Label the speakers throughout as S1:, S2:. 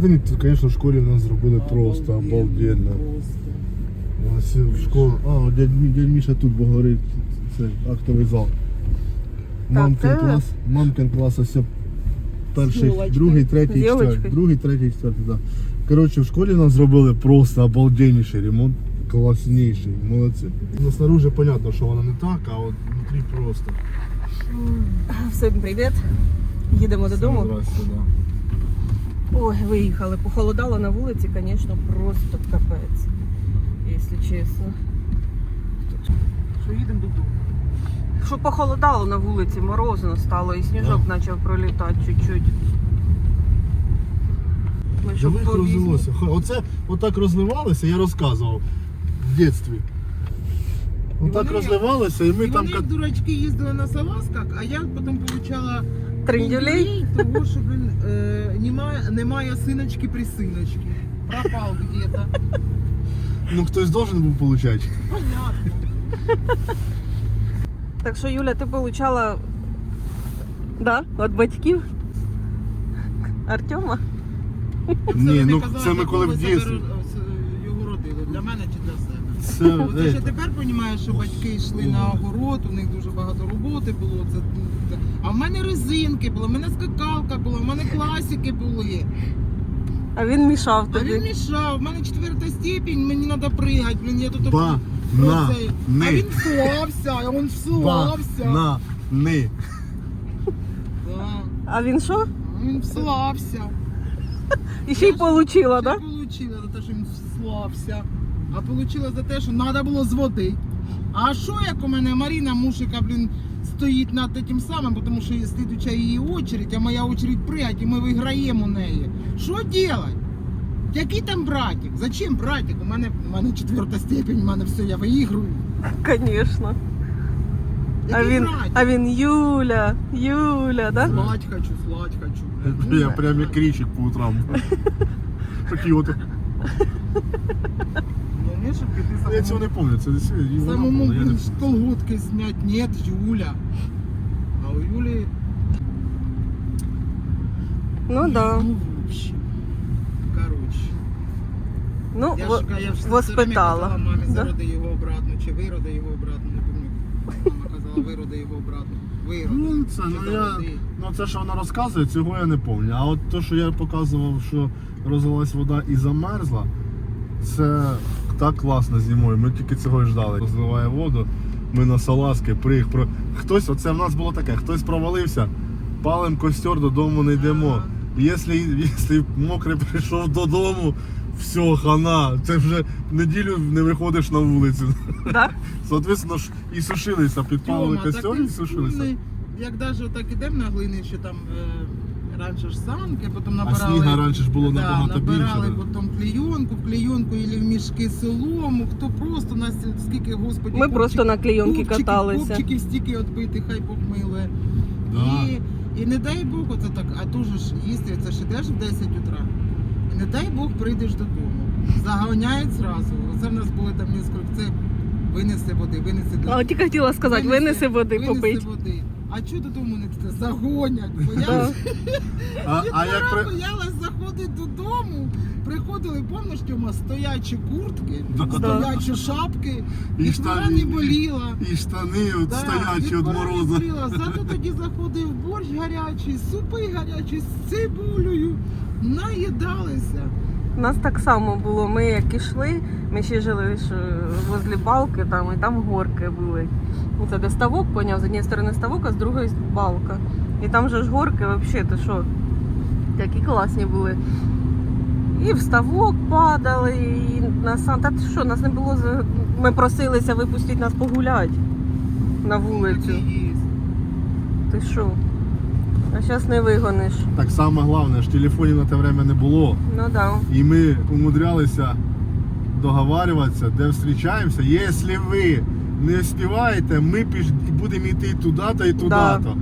S1: Тут, звісно, в школі нас зробили просто обалденно. Ось в школу. А, дядь, дядь Міша тут, бо говорить, це актовий зал. Мамкин
S2: це-
S1: клас, мамкин клас ось перший, другий, третій, четвертий.
S2: ёлочкою.
S1: Другий, третій, четвертий, так. Коротше, в школі нас зробили просто обалденніший ремонт. Класніший, молодці. Ну, снаружи понятно, що воно не так, а от внутрі просто.
S2: Всім привіт. Їдемо додому.
S1: Здрасте, да.
S2: Ой, виїхали. Похолодало на вулиці, звісно, просто капець, якщо чесно.
S3: Що їдемо додому.
S2: Що похолодало на вулиці, морозно стало і сніжок почав пролітати чуть-чуть.
S1: Оце отак розливалося, я розказував в дитинстві. Отак розливалося, і ми
S3: І
S1: там
S3: вони як дурачки їздили на салазках, а я потім получала
S2: Трендюлей?
S3: того, що блин, е, немає, немає синочки при синочки. Пропав где-то.
S1: Ну хтось должен був получати.
S3: Понятно.
S2: Так що, Юля, ти получала да? від батьків Артема?
S1: Ні, ну це ми коли в
S3: с- Його родили. Для мене чи для себе?
S1: Це,
S3: Ти ще
S1: е,
S3: тепер розумієш, що батьки йшли на огород, у них дуже багато роботи було. Це, це- А в мене резинки були, в мене скакалка була, в мене класики були.
S2: А він мішав
S3: А він
S2: тобі.
S3: мішав, в мене четверта степень, мені треба пригати, блін, я тут
S1: Ба, на,
S3: цей. А
S1: ни,
S3: він слався, а він
S1: ба, на, ни.
S3: Да.
S2: А він що?
S3: Він слався.
S2: І ще й получила,
S3: Що
S2: так?
S3: получила за те, що він слався. А получила за те, що треба було зводити. А що як у мене Маріна Мушика, блін, стоїть над тим самим, тому що слідуча її очередь, а моя очередь пригать, і ми виграємо у неї. Що робити? Який там братик? Зачем братик? У мене, у мене четверта степень, у мене все, я виігрую.
S2: Звісно. А він, а він Юля, Юля, да?
S3: Слать хочу, слать хочу.
S1: Я прям як кричик по утрам. Такий от.
S3: Ну, не, щоб піти
S1: Я цього не пам'ятаю, це десь вона
S3: Самому
S1: не
S3: колготки снять. Нет, Юля. А у Юли...
S2: Ну да.
S3: Ну, в общем. Короче.
S2: Ну,
S3: Я
S2: во-
S3: ж, я ж
S2: воспитала,
S3: казала мамі,
S2: да?
S3: зароди його обратно, чи вироди його обратно, не пам'ятаю. Мама казала, вироди його обратно. Вироди.
S1: Ну, це,
S3: Чи
S1: ну, я,
S3: зароди.
S1: ну це, що вона розказує, цього я не пам'ятаю. А от те, що я показував, що розлилась вода і замерзла, це так класно зимою. Ми тільки цього і ждали. Розливає воду, ми на салазки, приг, про... Хтось, оце в нас було таке, хтось провалився, палим костер, додому не йдемо. Якщо, якщо мокрий прийшов додому, все, хана, це вже неділю не виходиш на вулицю.
S2: да?
S1: Соответственно, і сушилися, підпалили костер і сушилися.
S3: Як навіть так ідемо на глини, що там е, раніше ж санки, потім
S1: А
S3: набирали.
S1: сніга раніше ж було
S3: да,
S1: набагато більше.
S3: набирали
S1: да.
S3: потім клейонку, в клейонку і в мішки солому. Хто просто нас скільки, господи,
S2: Ми просто на
S3: купчиків-
S2: каталися.
S3: Купчиків стільки відбити, хай похмили.
S1: Да.
S3: І, і не дай Бог, оце так, а дуже ж їсти, це ж ідеш в 10 утра. І не дай Бог прийдеш додому. Заганяють зразу. Оце в нас були там несколько, це винеси води, винеси
S2: А от тільки хотіла сказати, винеси води
S3: винеси
S2: попить.
S3: води. А чого додому не це? Загонять. Бо я
S1: А, а як при...
S3: боялась заходити додому. Приходили, помниш, Тьома, стоячі куртки,
S1: Да.
S3: стоячі шапки,
S1: І
S3: і
S1: штани.
S3: не боліла.
S1: І штани от
S3: Да,
S1: стоячі від
S3: відпора не
S1: морозу.
S3: Зато тоді заходив борщ гарячий, супи гарячі з цибулею. Наїдалися.
S2: У нас так само було. Ми як ішли, ми ще жили ж е, возле балки, там, і там горки були. Ну, Це де ставок, поняв, з однієї сторони ставок, а з другої балка. І там же ж горки, взагалі, то що, такі класні були. І в ставок падали, і на сан. Та що, нас не було. за- Ми просилися випустити нас погуляти на вулицю. Ти що? А зараз не вигониш.
S1: Так саме головне, ж телефонів на те время не було.
S2: Ну так. Да.
S1: І ми умудрялися договарюватися, де зустрічаємося. Якщо ви не співаєте, ми піш... будемо йти туди-то і туди-то.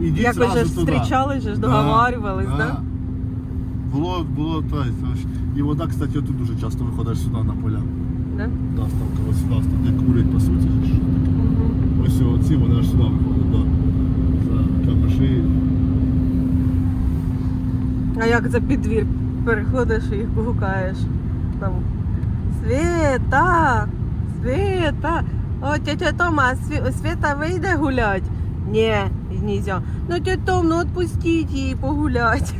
S1: Ідіть
S2: Як ви ж зустрічались, ж договарювались, так? Да?
S1: Було, було то, то. І вода, кстати, тут дуже часто виходиш сюди на поля.
S2: Да?
S1: Да, ставка ось сюди, де курять, по суті.
S2: Мгм.
S1: Ось оці, вони аж сюди виходять, да. За камеші.
S2: А як за підвір переходиш і гукаєш. Там Света! Света! О, тетя Тома, а Сві- Света вийде гулять? Ні, нельзя. Ну, тетя Том, ну відпустіть її погулять.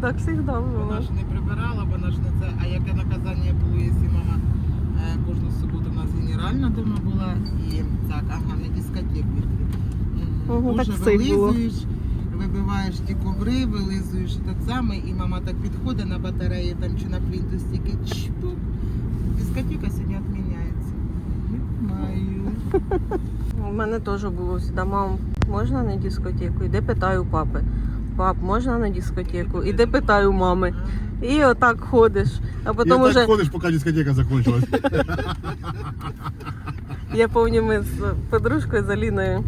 S2: Так завжди
S3: Вона
S2: було.
S3: ж не прибирала, вона ж не це. А яке наказання було, якщо мама е, кожну суботу у нас генеральна дома була і так, ага, на дискотеку. Боже,
S2: так все було.
S3: вилизуєш, вибиваєш ті коври, вилизуєш так само, і мама так підходить на батареї там чи на плінтус тільки чпук. Дискотека сьогодні відміняється. Маю.
S2: У мене теж було сюди, мам, можна на дискотеку? Іде питаю папи. Пап, можна на дискотеку? Іде питаю мами. І отак ходиш. А потім
S1: і так ходиш, поки дискотека закончилась.
S2: я пам'ятаю, ми з подружкою з Аліною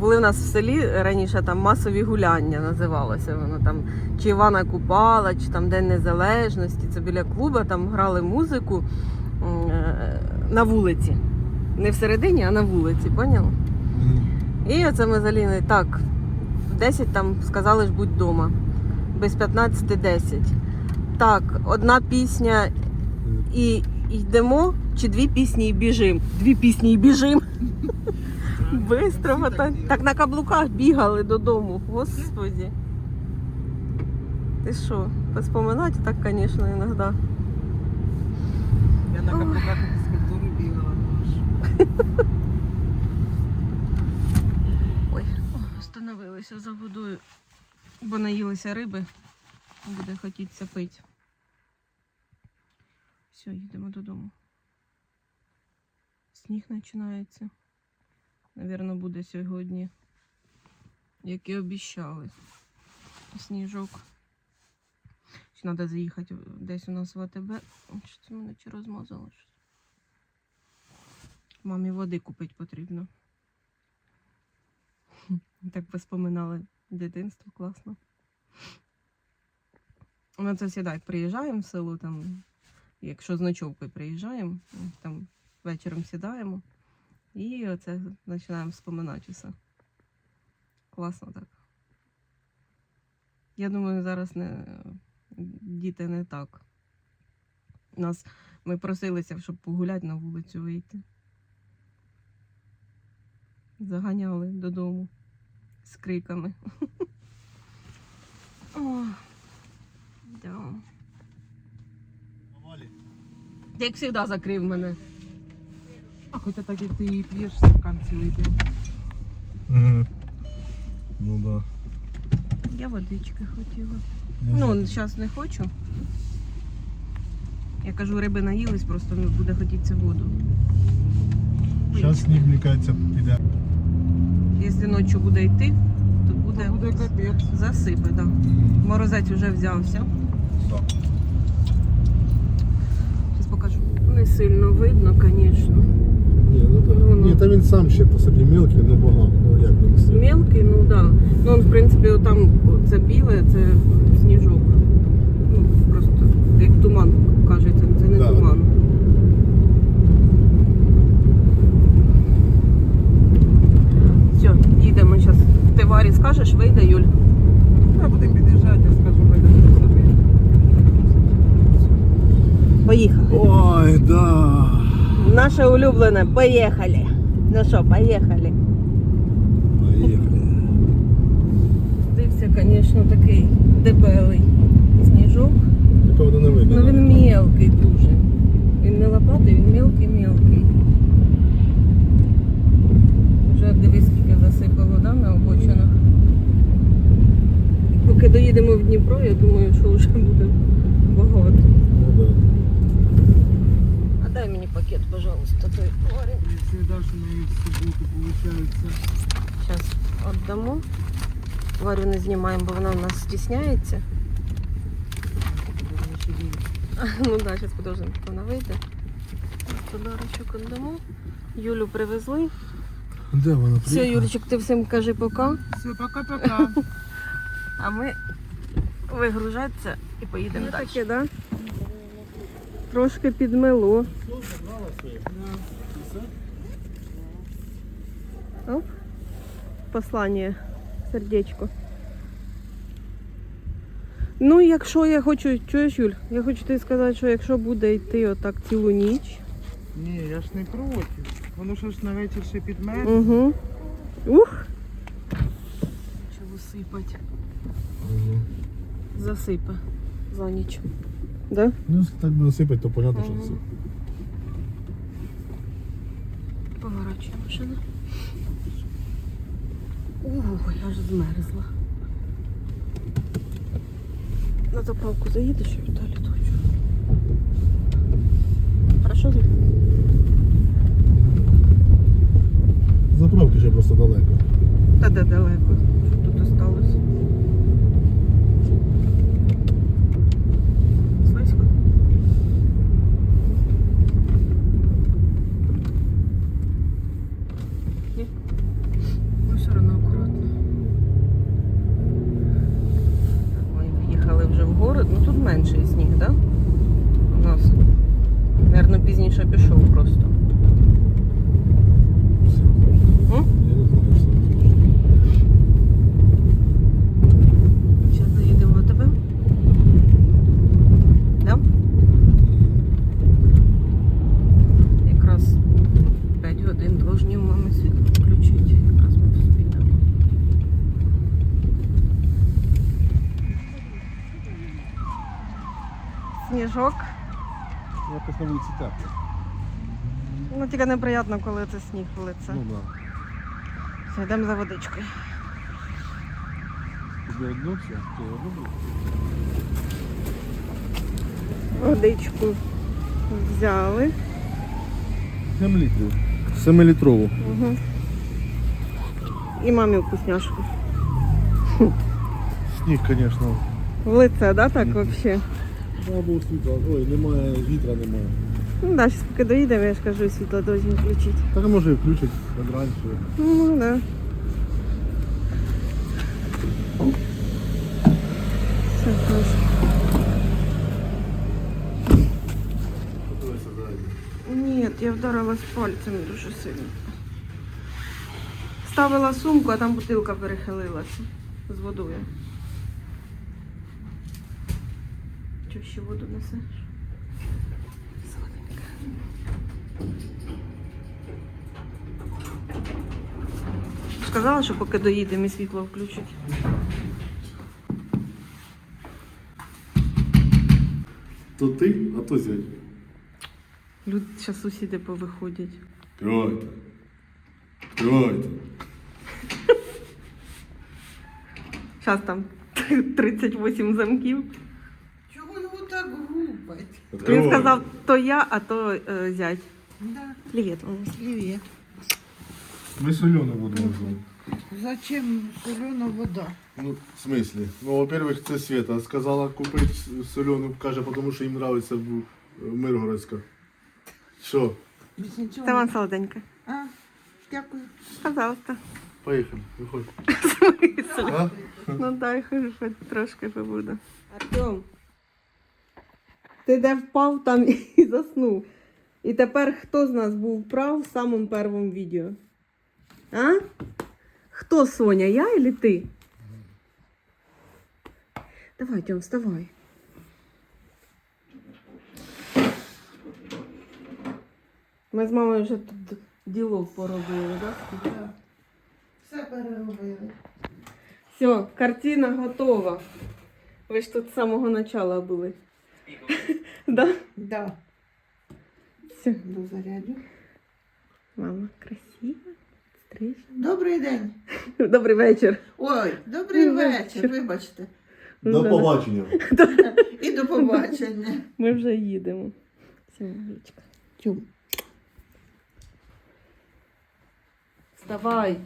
S2: були в нас в селі раніше там масові гуляння називалося. Воно там чи Івана Купала, чи там День Незалежності. Це біля клуба, там грали музику е, на вулиці. Не всередині, а на вулиці, поняла? І оце ми з Аліною так, в 10 там сказали ж будь вдома. Без 15 10. Так, одна пісня і йдемо, чи дві пісні і біжим. Дві пісні і біжим. Бистро
S3: Всі
S2: так, на каблуках бігали додому. Господі. Ти що, поспоминати так, звісно, іноді.
S3: Я на каблуках на фізкультуру бігала.
S2: Ой, остановилися за водою, бо наїлися риби. Буде хотітися пити. Все, їдемо додому. Сніг починається. Навірно, буде сьогодні. Як і обіщали. Сніжок. Чи треба заїхати десь у нас в АТБ. Що це мене чи розмазало? Мамі води купити потрібно. Так поспоминали дитинство класно. Ми це як приїжджаємо в село, там, якщо з ночовкою приїжджаємо, там вечором сідаємо і оце починаємо вспоминати все. Класно так. Я думаю, зараз не, діти не так. Нас, ми просилися, щоб погуляти на вулицю вийти. Заганяли додому з криками. О, да. Як завжди закрив мене.
S3: А хоча так як ти її п'єш стакан цілий день.
S1: Ну да.
S2: Я водички хотіла. Ну, зараз не хочу. Я кажу, риби наїлись, просто не буде хотітися воду.
S1: Зараз сніг, мені кажеться, піде.
S2: Якщо ночі буде йти, то буде,
S3: буде капець.
S2: засипе, да. Морозець вже взявся.
S1: Так.
S2: Зараз покажу. Не сильно видно, звісно.
S1: Ні, ну так.
S2: Ну, ну.
S1: Ні, та він сам ще по собі мілкий, ну багато. Ну як сильно.
S2: Мелкий, ну так. Да. Ну, он, в принципі, там це біле, це сніжок. Ну, просто як туман кажеться, це не
S1: Да.
S2: туман. Все, їдемо зараз. Ти Варі скажеш, вийде, Юль.
S3: Ми будемо під'їжджати, я скажу, вийдемо собі.
S2: Поїхали.
S1: Ой, да.
S2: Наше улюблене, поїхали. Ну що, поїхали.
S1: Поїхали.
S2: Дився, звісно, такий дебелий сніжок.
S1: Нікого не видно.
S2: Ну він мелкий дуже. Він не лопатий, він мелкий-мелкий. Вже дивись, скільки засипало да, на обочинах. Поки доїдемо в Дніпро, я думаю, що вже буде багато.
S1: Ну да.
S2: А дай мені пакет, пожалуйста, той.
S3: Якщо Даша на її в суботу, виходить.
S2: Зараз віддамо. Варю не знімаємо, бо вона у нас стісняється. Ну так, да, зараз подождемо, поки вона вийде. Подарочок віддамо. Юлю привезли.
S1: Де вона
S2: Все, Юлічик, ти всім кажи пока.
S3: Все, пока-пока.
S2: А ми вигружатися і поїдемо далі. Таке, да? Трошки підмело. Оп. Послання, сердечко. Ну, якщо я хочу, чуєш, Юль, я хочу тобі сказати, що якщо буде йти отак цілу ніч.
S3: Ні, я ж не проти. Воно що ж на вечір ще підмерз.
S2: Угу. Ух. Чи висипать? Засипе за ніч. Да?
S1: Ну, якщо так буде сипати, то понятно, що це.
S2: Поворачує машина. Ой, аж змерзла. На заправку заїдеш і Віталій точно. Хорошо? Зі?
S1: Заправки ще просто далеко.
S2: Та де далеко? Що тут осталось? Слизько? Ні? Ну, все одно акуратно. Ми в'їхали вже в город. Ну тут менший сніг, так? Да? У нас. мабуть, пізніше пішов просто. М?
S1: Я не знаю, все.
S2: Зараз заїдемо до тебе. Да? Якраз 5 годин должні в мами світло включити. Якраз ми вспіємо. Сніжок.
S1: Якось на вулиці тепло.
S2: Ну тільки неприємно, коли це сніг в лице.
S1: Ну.
S2: Все, йдемо за водичкою.
S1: Тобі одну ти одну.
S2: Водичку взяли.
S1: 7 літрів. 7-літрову.
S2: Угу. І мамі вкусняшку.
S1: Сніг, звісно.
S2: В лице, да, так взагалі?
S1: Слава Богу, світла. Ой, немає, вітра немає.
S2: Ну да, зараз поки доїдемо, я ж кажу, світло должні включити.
S1: Так може і включать як раніше.
S2: Ну, да. Все, клас. Ні, я вдарилась пальцями дуже сильно. Ставила сумку, а там бутилка перехилилася з водою. Чого ще воду несеш? Солоденька. Сказала, що поки доїдемо і світло включить.
S1: То ти, а то зять.
S2: Люди зараз сусіди повиходять.
S1: Відкривайте. Відкривайте.
S2: Зараз там 38 замків.
S3: Чого його так губить?
S2: Він сказав, то я, а то е, зять.
S3: Да.
S2: Привіт, мама.
S3: Привіт.
S1: Ми солену воду веземо.
S3: Зачем солена вода?
S1: Ну, в смислі? Ну, во-первых, це Света. Сказала купити солену, каже, тому що їм подобається в в Миргородська. Що?
S3: Без нічого.
S2: Це вам солоденька.
S3: А, дякую.
S2: Пожалуйста.
S1: Поїхали, виходь. А?
S2: Ну дай хай хоч трошки побуду. Артем, ти де впав там і заснув. І тепер хто з нас був прав в самому першому відео? А? Хто Соня, я или ти? Давай, Тьом, вставай. Ми з мамою вже тут діло поробили, так? Да?
S3: Все переробили.
S2: Все, картина готова. Ви ж тут з самого начала були. Да?
S3: Да.
S2: Все.
S3: До заряду.
S2: Мама красива, стрижена.
S3: Добрий день.
S2: Добрий вечір.
S3: Ой, добрий
S2: Добрий
S3: вечір,
S2: вечір.
S3: вибачте.
S1: До
S2: Да.
S1: побачення.
S3: І до побачення.
S2: Ми вже їдемо. Все, Марічка.
S3: Тюм.
S2: Вставай.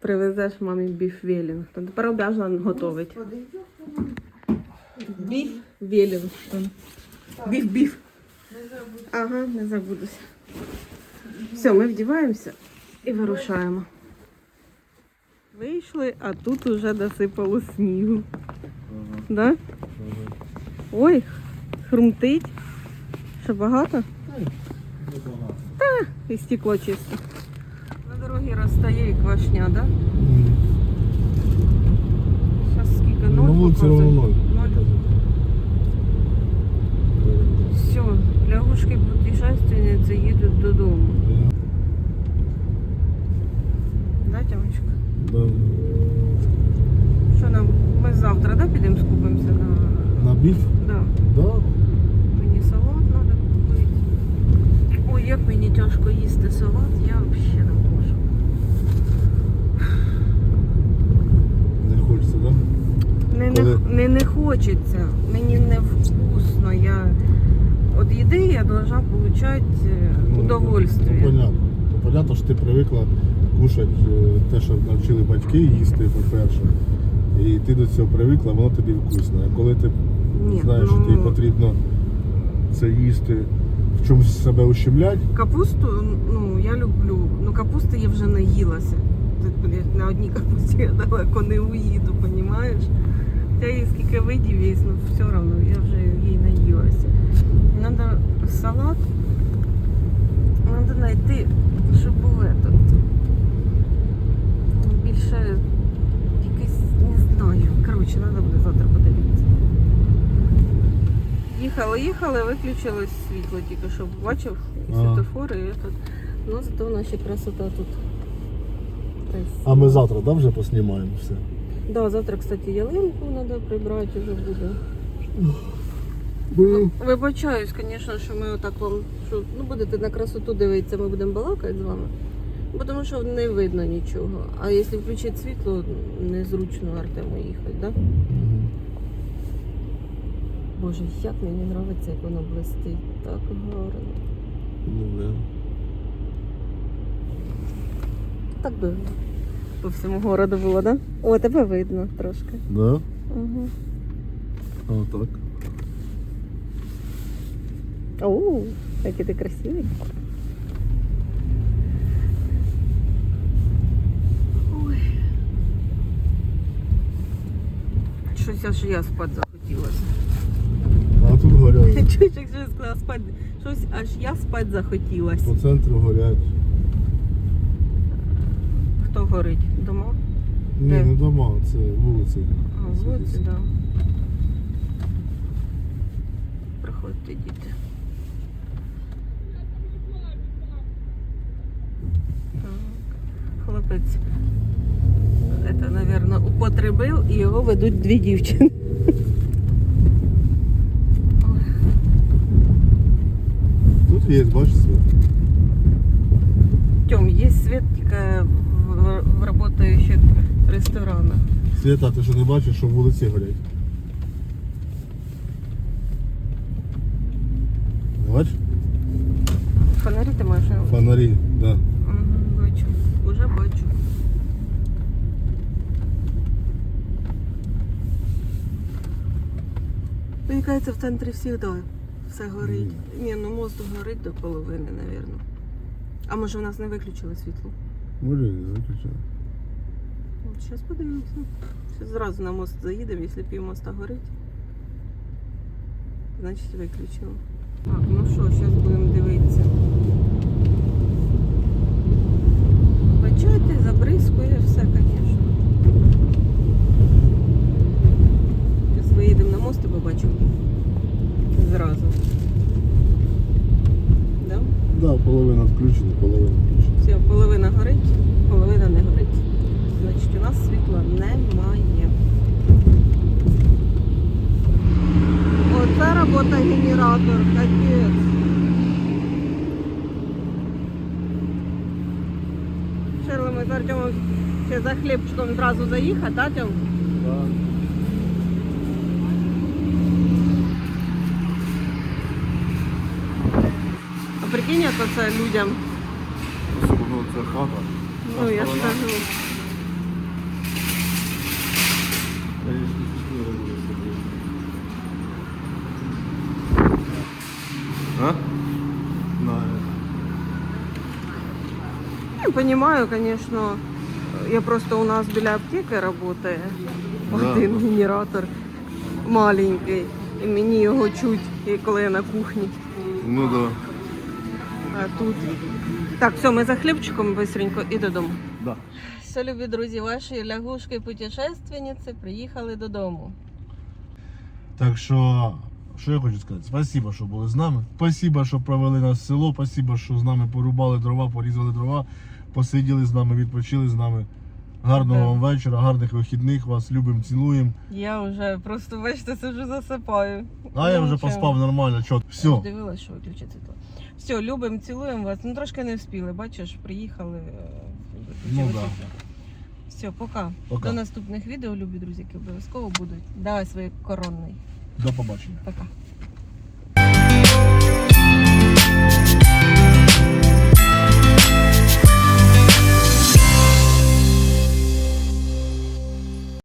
S2: Привезеш мамі біф Велінгтон. Тепер обязана готовить. Біф Велінгтон. Біф-біф. Ага, не забудуся. Все, ми вдіваємося і вирушаємо. Вийшли, а тут уже досипало снігу.
S1: Ага,
S2: Да?
S1: ага.
S2: Ой, хрумтить. Що багато?
S1: Небагато.
S2: І стекло чисто. На дорогі розстає і квашня, да? Щас
S1: вулиці
S2: показує?
S1: ровно ноль.
S2: Ноль. Все, лягушки путешественниці їдуть додому. Да, Тьомочка?
S1: Да.
S2: Що нам? Ми завтра, да, підемо скупимося на.
S1: На біф?
S2: Да.
S1: Да.
S2: Мені салат треба купити. Ой, як мені тяжко їсти салат, я взагалі не можу.
S1: Не хочеться, да?
S2: Не, не, не, не хочеться, мені не вкусно. Я від їди я должна отримати
S1: Ну,
S2: удовольствие.
S1: Ну, понятно. Ну, понятно, що ти привикла кушати е, те, що навчили батьки їсти, по-перше. І ти до цього привикла, воно тобі вкусно. А коли ти
S2: Ні,
S1: знаєш, що
S2: ну,
S1: тобі потрібно це їсти, в чомусь себе ущемлять,
S2: Капусту, ну я люблю. Ну капусти я вже наїлася. Тут на одній капусті я далеко не уїду, понімаєш? Хоча її скільки видів є, ну все одно я вже їй наїлася. Надо салат. Надо знайти, щоб був этот. Більше якийсь, не знаю. Коротше, треба буде завтра подивитися. Їхали, їхали, виключилось світло тільки що бачив і світофори, і этот. Ну зато наша красота тут.
S1: а ми завтра да, вже поснімаємо все.
S2: Да, завтра, кстати, ялинку треба прибрати вже буде.
S1: Ми-
S2: Вибачаюсь, звісно, що ми отак вам, що ну будете на красоту дивитися, ми будемо балакати з вами. Бо Тому що не видно нічого. А якщо включити світло, незручно Артему їхати, да? Боже, як мені подобається, як воно блистить. Так гарно.
S1: Ну, бля.
S2: Так би по всьому городу було, да? О, тебе видно трошки.
S1: Да?
S2: Угу.
S1: А, так.
S2: О, який ти красивий. Ой. Щось аж я спати захотілося.
S1: А тут горять.
S2: Чуєш, якщо я сказала спати, щось аж я спати захотілося.
S1: По центру горять.
S2: Хто горить? Дома?
S1: Ні,
S2: Де?
S1: не дома, це вулиці.
S2: А, вулиці, так. Да. Проходьте, діти. Хлопець, це, мабуть, употребив і його ведуть дві дівчини. Ой,
S1: Тут є, бачиш, світ.
S2: Тьом, є світ тільки в, в работающих ресторанах.
S1: Світа, ти що не бачиш, що вулиці горять? Не Бачиш?
S2: Фонарі ти маєш? на увазі?
S1: Фонарі, да.
S2: Мені кажеться, в центрі завжди все горить. Ні, ну мост горить до половини, мабуть. А може в нас не виключили світло?
S1: Може, не виключили.
S2: Зараз подивимося. Зараз зразу на мост заїдемо, якщо пів моста горить. Значить виключили. Так, ну що, зараз будемо ще за хлібчиком зразу заїхати, так, Тьом?
S1: Да.
S2: А прикинь, як оце людям.
S1: Особливо це хата.
S2: Ну, я ж кажу.
S1: А? Знаю.
S2: Я понимаю, конечно, я просто у нас біля аптеки
S1: Да.
S2: один генератор маленький. І мені його чуть, коли я на кухні.
S1: Ну да.
S2: А тут. Так, все, ми за хлібчиком быстренько і додому.
S1: Да.
S2: Все, любі друзі, ваші лягушки путешественниці приїхали додому.
S1: Так що, що я хочу сказати? Спасибо, що були з нами. Спасибо, що провели нас в село. Спасибо, що з нами порубали дрова, порізали дрова, посиділи з нами, відпочили з нами. Гарного
S2: Да.
S1: вам вечора, гарних вихідних. Вас любимо, цілуємо.
S2: Я вже просто бачите, це вже засипаю.
S1: А я вже
S2: нічого.
S1: поспав нормально. Чот.
S2: Я
S1: Все.
S2: ж Дивилась, що виключить світло. Все, любимо, цілуємо вас. Ну трошки не вспіли, бачиш, приїхали. е,
S1: Ну, да.
S2: Все, пока.
S1: Пока.
S2: До наступних відео, любі друзі, які обов'язково будуть. Давай своє коронний.
S1: До побачення.
S2: Пока.